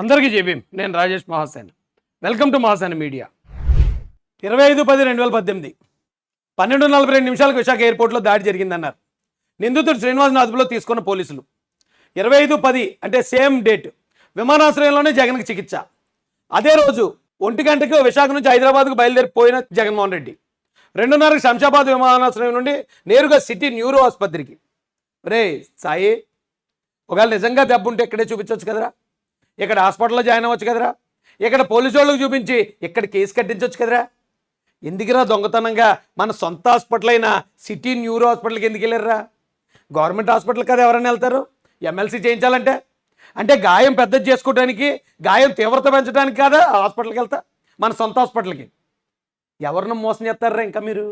అందరికీ చెప్పేం నేను Rajesh Mahasen. Welcome to Mahasen media. ఇరవై ఐదు పది రెండు వేల పద్దెనిమిది. పన్నెండు నలభై రెండు నిమిషాలకు విశాఖ ఎయిర్పోర్ట్లో దాడి జరిగిందన్నారు. నిందితుడు శ్రీనివాస్ అదుపులో తీసుకున్న పోలీసులు. ఇరవై ఐదు పది అంటే సేమ్ డేట్. విమానాశ్రయంలోనే జగన్కి చికిత్స. అదే రోజు ఒంటి గంటకి విశాఖ నుంచి హైదరాబాద్కు బయలుదేరిపోయిన జగన్మోహన్ రెడ్డి. రెండున్నరకు శంషాబాద్ విమానాశ్రయం నుండి నేరుగా సిటీ న్యూరో ఆసుపత్రికి. రే సాయి ఒకవేళ నిజంగా దెబ్బ ఉంటే ఇక్కడే చూపించవచ్చు కదరా? ఇక్కడ హాస్పిటల్లో జాయిన్ అవ్వచ్చు కదరా? ఇక్కడ పోలీసు వాళ్ళకి చూపించి ఇక్కడ కేసు కట్టించవచ్చు కదరా? ఎందుకురా దొంగతనంగా మన సొంత హాస్పిటల్ అయిన సిటీ న్యూరో హాస్పిటల్కి ఎందుకు వెళ్ళారా గవర్నమెంట్ హాస్పిటల్ కదా ఎవరైనా వెళ్తారు? ఎమ్మెల్సీ చేయించాలంటే? అంటే గాయం పెద్దది చేసుకోవడానికి గాయం తీవ్రత పెంచడానికి కాదా హాస్పిటల్కి వెళ్తా? మన సొంత హాస్పిటల్కి. ఎవరిని మోసం చేస్తారా ఇంకా మీరు?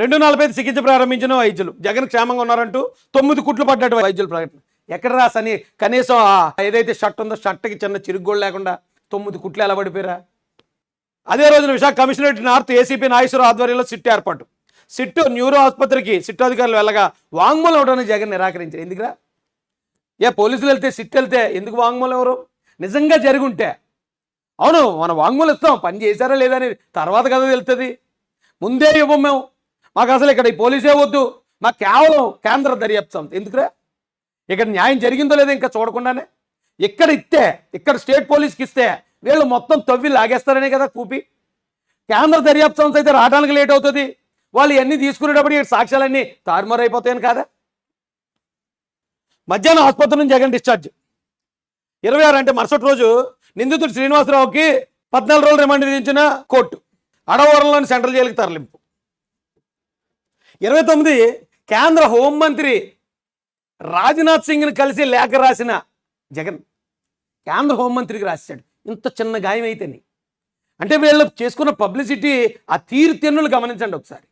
రెండు నలభై ఐదు చికిత్స ప్రారంభించిన వైద్యులు. జగన్ క్షేమంగా ఉన్నారంటూ తొమ్మిది కుట్లు పడ్డట్టు వైద్యులు ప్రకటన. ఎక్కడ రాసని కనీసం ఏదైతే షర్ట్ ఉందో షర్ట్కి చిన్న చిరుగ్గోళ్ళు లేకుండా తొమ్మిది కుట్లు ఎలా పడిపోయారా? అదే రోజున Visakha commissionerate north ACP Nayeswara ఆధ్వర్యంలో సిట్ ఏర్పాటు. సిట్టు న్యూరో ఆసుపత్రికి సిట్టు అధికారులు వెళ్ళగా వాంగ్మూలం ఇవ్వడానికి జగన్ నిరాకరించారు. ఎందుకురా? ఏ పోలీసులు వెళ్తే సిట్ వెళ్తే ఎందుకు వాంగ్మూలం ఎవరు? నిజంగా జరుగుంటే. అవును మనం వాంగ్మూలం ఇస్తాం. పని చేశారా లేదా అని తర్వాత కదా తెలుస్తుంది ముందే ఇవ్వం మేము. మాకు అసలు ఇక్కడ ఈ పోలీసే వద్దు. మాకు కేవలం కేంద్ర దర్యాప్తు సంస్థ. ఎందుకురా? ఇక్కడ న్యాయం జరిగిందో లేదో ఇంకా చూడకుండానే. ఇక్కడ ఇస్తే ఇక్కడ స్టేట్ పోలీస్కి ఇస్తే వీళ్ళు మొత్తం తవ్వి లాగేస్తారనే కదా కూపి. కేంద్ర దర్యాప్తు సంస్థ అయితే రావడానికి లేట్ అవుతుంది. వాళ్ళు ఇవన్నీ తీసుకునేటప్పుడు ఇక్కడ సాక్ష్యాలన్నీ తారుమారు అయిపోతాయని కాదా? మధ్యాహ్నం ఆసుపత్రి నుంచి జగన్ డిశ్చార్జ్ ఇరవై ఆరు అంటే మరుసటి రోజు నిందితుడు శ్రీనివాసరావుకి పద్నాలుగు రోజులు రిమాండ్ విధించిన కోర్టు. అడవరంలోని సెంట్రల్ జైలుకి తరలింపు. ఇరవై తొమ్మిది కేంద్ర హోంమంత్రి రాజ్నాథ్ సింగ్ని కలిసి లేఖ రాసిన జగన్ కేంద్ర హోంమంత్రికి రాశాడు. ఇంత చిన్న గాయం అయితేనే అంటే వీళ్ళు చేసుకున్న పబ్లిసిటీ ఆ తీరు తెన్నులు గమనించండి ఒకసారి.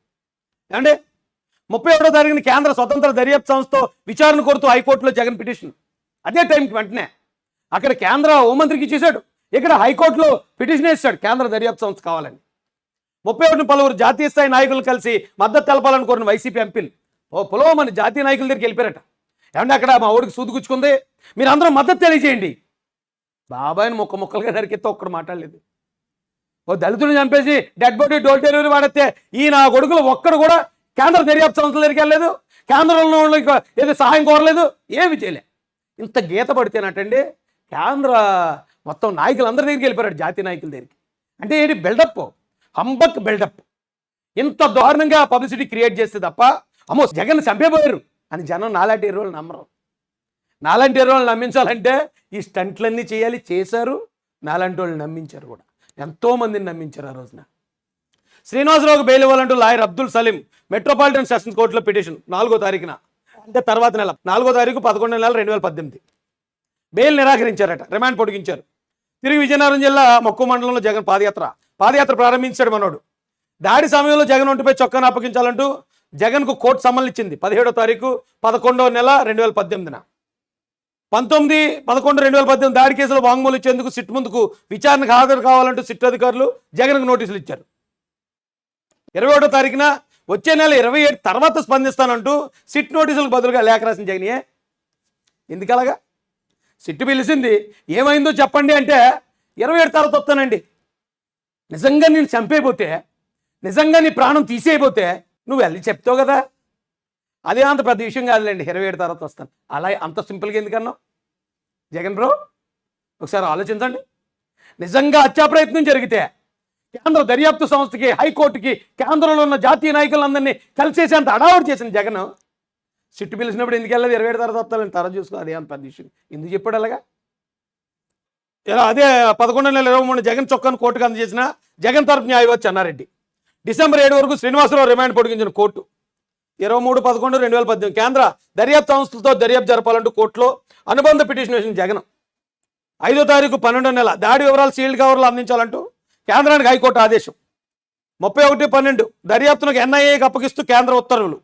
ఏమంటే ముప్పై ఒకటో తారీఖున కేంద్ర స్వతంత్ర దర్యాప్తు సంస్థతో విచారణ కోరుతూ హైకోర్టులో జగన్ పిటిషన్. అదే టైంకి వెంటనే అక్కడ కేంద్ర హోంమంత్రికి ఇచ్చేశాడు. ఇక్కడ హైకోర్టులో పిటిషన్ వేసాడు కేంద్ర దర్యాప్తు సంస్థ కావాలని. ముప్పై ఒకటిని పలువురు జాతీయ స్థాయి నాయకులు కలిసి మద్దతు తెలపాలని కోరిన వైసీపీ ఎంపీలు. ఓ పొలవ మన జాతీయ నాయకుల దగ్గరికి వెళ్ళిపోయారట. ఏమంటే అక్కడ మా ఊరికి సూదుగుచ్చుకుంది మీరు అందరూ మద్దతు తెలియజేయండి. బాబాయ్ని ముక్క ముక్కలుగా నరికితే ఒక్కడు మాట్లాడలేదు. ఓ దళితుడిని చంపేసి డెడ్ బాడీ డోర్ డెలివరీ వాడితే ఈ నా కొడుకులు ఒక్కడు కూడా కేంద్ర దర్యాప్తు సంస్థల దగ్గరికి వెళ్ళలేదు. కేంద్రంలో ఏదో సహాయం కోరలేదు. ఏమి చేయలే. ఇంత గీత పడితేనటండి కేంద్ర మొత్తం నాయకులందరి దగ్గరికి వెళ్ళిపోయాడు జాతీయ నాయకుల దగ్గరికి. అంటే ఏంటి? బిల్డప్ హంబక్ బిల్డప్ ఇంత దారుణంగా పబ్లిసిటీ క్రియేట్ చేస్తే తప్ప అమ్మో జగన్ చంపేపోయారు. అని జనం నాలాంటి ఎరువులు నమ్మరు. నాలాంటి ఎరువులు నమ్మించాలంటే ఈ స్టంట్లన్నీ చేయాలి చేశారు. నాలాంటి వాళ్ళు నమ్మించారు కూడా. ఎంతోమందిని నమ్మించారు ఆ రోజున. శ్రీనివాసరావుకు bail ఇవ్వాలంటూ lawyer Abdul Saleem metropolitan sessions కోర్టులో పిటిషన్ నాలుగో తారీఖున. అంటే తర్వాత నెల నాలుగో తారీఖు పదకొండో నెల రెండు వేల పద్దెనిమిది. బెయిల్ నిరాకరించారట రిమాండ్ పొడిగించారు. తిరిగి విజయనగరం జిల్లా మక్కువ మండలంలో జగన్ పాదయాత్ర. పాదయాత్ర ప్రారంభించాడు మనోడు. దాడి సమయంలో జగన్ ఒంటిపై చొక్కాను అప్పగించాలంటూ జగన్కు కోర్టు సమ్మల్ని ఇచ్చింది పదిహేడో తారీఖు పదకొండవ నెల రెండు వేల పద్దెనిమిదిన. పంతొమ్మిది పదకొండు రెండు వేల పద్దెనిమిది దాడి కేసులో వాంగ్మూలు ఇచ్చేందుకు సిట్ ముందుకు విచారణకు హాజరు కావాలంటూ సిట్ అధికారులు జగన్కు నోటీసులు ఇచ్చారు. ఇరవై ఒకటో తారీఖున వచ్చే నెల ఇరవై ఏడు తర్వాత స్పందిస్తానంటూ సిట్ నోటీసులకు బదులుగా లేఖ రాసిన జగనియే ఎందుకలాగా సిట్టు పిలిచింది ఏమైందో చెప్పండి అంటే ఇరవై ఏడు తర్వాత వస్తానండి. నిజంగా నేను చంపేయబోతే నిజంగా నీ ప్రాణం తీసేయబోతే నువ్వు వెళ్ళి చెప్తావు కదా. అదే అంత పెద్ద విషయం కాదులేండి ఇరవై ఏడు తర్వాత వస్తాను. అలా అంత సింపుల్గా ఎందుకన్నావు జగన్ బ్రో ఒకసారి ఆలోచించండి. నిజంగా హత్యా ప్రయత్నం జరిగితే కేంద్ర దర్యాప్తు సంస్థకి హైకోర్టుకి కేంద్రంలో ఉన్న జాతీయ నాయకులందరినీ కలిసేసేంత అడావుడు చేసిన జగన్. సిట్టు పిలిచినప్పుడు ఎందుకు వెళ్ళదు ఇరవై ఏడు తర్వాత వస్తాను తర్వాత చూసుకో అదే అంత పెద్ద విషయం. ఎందుకు చెప్పాడు అలాగా? ఇలా అదే పదకొండు నెల ఇరవై మూడు జగన్ చొక్కాను కోర్టుకు అందజేసిన జగన్ తరపు న్యాయవాది చెన్నారెడ్డి. డిసెంబర్ ఏడు వరకు శ్రీనివాసరావు రిమాండ్ పొడిగించిన కోర్టు. ఇరవై మూడు పదకొండు రెండు వేల పద్దెనిమిది. కేంద్ర దర్యాప్తు సంస్థలతో దర్యాప్తు జరపాలంటూ కోర్టులో అనుబంధ పిటిషన్ వేసిన జగన్. ఐదో తారీఖు పన్నెండో నెల దాడి వివరాలు సీల్డ్ కవర్లు అందించాలంటూ కేంద్రానికి హైకోర్టు ఆదేశం. ముప్పై ఒకటి పన్నెండు దర్యాప్తునకు ఎన్ఐఏకి అప్పగిస్తూ కేంద్ర ఉత్తర్వులు.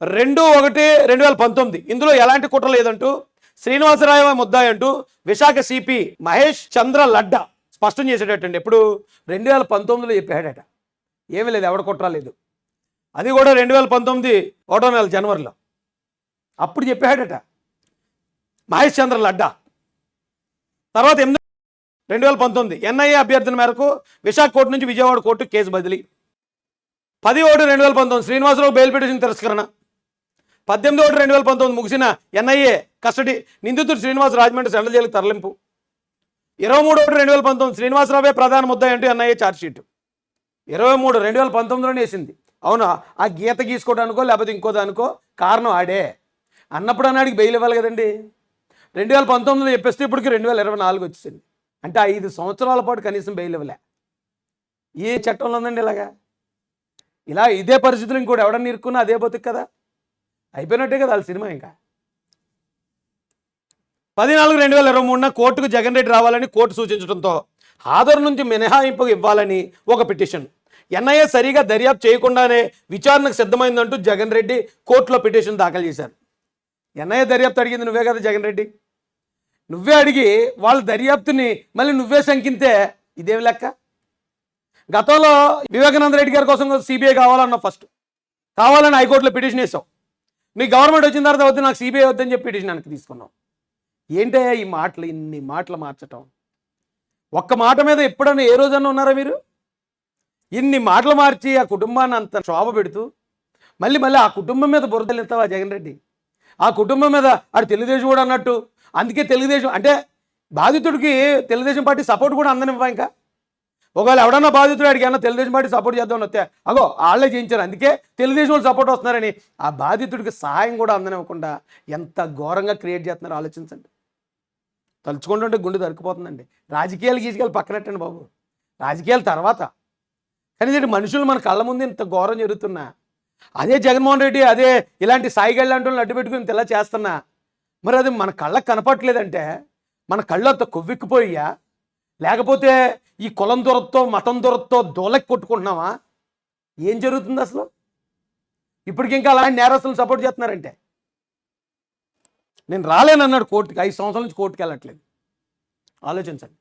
రెండు ఒకటి రెండు వేల పంతొమ్మిది. ఇందులో ఎలాంటి కుట్ర లేదంటూ శ్రీనివాసరాయ ముద్దాయి అంటూ విశాఖ సిపి మహేష్ చంద్ర లడ్డా స్పష్టం చేసేటట్టండి. ఎప్పుడు రెండు వేల పంతొమ్మిదిలో చెప్పాడట. ఏమీ లేదు ఎవడ కుట్ర లేదు. అది కూడా రెండు వేల పంతొమ్మిది ఒకటో నెల జనవరిలో. అప్పుడు చెప్పాడట. మహేష్ చంద్ర లడ్డా. తర్వాత ఎనిమిది రెండు వేల పంతొమ్మిది ఎన్ఐఏ అభ్యర్థన మేరకు విశాఖ కోర్టు నుంచి విజయవాడ కోర్టు కేసు బదిలీ. పది ఒకటి రెండు వేల పంతొమ్మిది శ్రీనివాసరావు బెయిల్ పిటిషన్ తిరస్కరణ. పద్దెనిమిది ఒకటి రెండు వేల పంతొమ్మిది ముగిసిన ఎన్ఐఏ కస్టడీ నిందితుడు శ్రీనివాస్ రాజమండ్రి సెంట్రల్ జైలుకు తరలింపు. ఇరవై మూడు ఒకటి రెండు వేల పంతొమ్మిది శ్రీనివాసరావే ప్రధాన ముద్దాయి అంటూ ఎన్ఐఏ ఛార్జ్షీట్ ఇరవై మూడు రెండు వేల పంతొమ్మిదిలోనే వేసింది. అవునా? ఆ గీత గీసుకోవడానికో లేకపోతే ఇంకో దానికో కారణం ఆడే. అన్నప్పుడు అన్నాడికి బెయిల్ ఇవ్వాలి కదండి. రెండు వేల పంతొమ్మిదిలో చెప్పేస్తే ఇప్పటికి రెండు వేల ఇరవై నాలుగు వచ్చింది అంటే ఐదు సంవత్సరాల పాటు కనీసం బెయిల్ ఇవ్వలే. ఏ చట్టంలో ఉందండి ఇలాగా? ఇలా ఇదే పరిస్థితులు ఇంకోటి ఎవడన్నా ఇరుక్కున్నా అదే బతుకు కదా. అయిపోయినట్టే కదా వాళ్ళ సినిమా ఇంకా. పదినాలుగు రెండు వేల ఇరవై మూడున కోర్టుకు జగన్ రెడ్డి రావాలని కోర్టు సూచించడంతో హాజరు నుంచి మినహాయింపు ఇవ్వాలని ఒక పిటిషన్. ఎన్ఐఏ సరిగా దర్యాప్తు చేయకుండానే విచారణకు సిద్ధమైందంటూ జగన్ రెడ్డి కోర్టులో పిటిషన్ దాఖలు చేశారు. ఎన్ఐఏ దర్యాప్తు అడిగింది నువ్వే కదా జగన్ రెడ్డి. నువ్వే అడిగి వాళ్ళ దర్యాప్తుని మళ్ళీ నువ్వే శంకింతే ఇదేమి లెక్క? గతంలో వివేకానంద రెడ్డి గారి కోసం సిబిఐ కావాలన్నావు ఫస్ట్. కావాలని హైకోర్టులో పిటిషన్ వేసావు మీ గవర్నమెంట్ వచ్చిన తర్వాత వద్దు నాకు సిబిఐ వద్దని చెప్పి పిటిషన్ వెనక్కి తీసుకున్నావు. ఏంటయ్యా ఈ మాటలు ఇన్ని మాటలు మార్చటం? ఒక్క మాట మీద ఎప్పుడన్నా ఏ రోజన్నా ఉన్నారా మీరు? ఇన్ని మాటలు మార్చి ఆ కుటుంబాన్ని అంత శోభ పెడుతూ మళ్ళీ మళ్ళీ ఆ కుటుంబం మీద బురదలు జగన్ రెడ్డి? ఆ కుటుంబం మీద ఆడు తెలుగుదేశం కూడా అన్నట్టు అందుకే తెలుగుదేశం అంటే బాధితుడికి తెలుగుదేశం పార్టీ సపోర్ట్ కూడా అందనివ్వా ఇంకా? ఒకవేళ ఎవడన్నా బాధితుడు అడిగి తెలుగుదేశం పార్టీ సపోర్ట్ చేద్దామని వస్తే అగో వాళ్ళే చేయించారు అందుకే తెలుగుదేశం వాళ్ళు సపోర్ట్ వస్తున్నారని ఆ బాధితుడికి సహాయం కూడా అందనివ్వకుండా ఎంత ఘోరంగా క్రియేట్ చేస్తున్నారో ఆలోచించండి. తలుచుకుంటుంటే గుండె దొరికిపోతుందండి రాజకీయాలు గీజకీయాలు పక్కనట్టండి బాబు. రాజకీయాల తర్వాత. కానీ ఏంటి మనుషులు మన కళ్ళ ముందు ఇంత ఘోరం జరుగుతున్నా. అదే జగన్మోహన్ రెడ్డి అదే ఇలాంటి సాయిగళ్ళు అంటూ అడ్డు పెట్టుకుని ఇలా చేస్తున్నా. మరి అది మన కళ్ళకు కనపట్లేదంటే మన కళ్ళు అంత కొవ్వెక్కిపోయా? లేకపోతే ఈ కులం దొరతో మతం దొరతో దోలకి కొట్టుకుంటున్నావా? ఏం జరుగుతుంది అసలు? ఇప్పటికింకా అలా అలాంటి సపోర్ట్ చేస్తున్నారంటే. నేను రాలేనన్నాడు కోర్టుకి ఐదు సంవత్సరాల నుంచి కోర్టుకి వెళ్ళట్లేదు. ఆలోచించండి.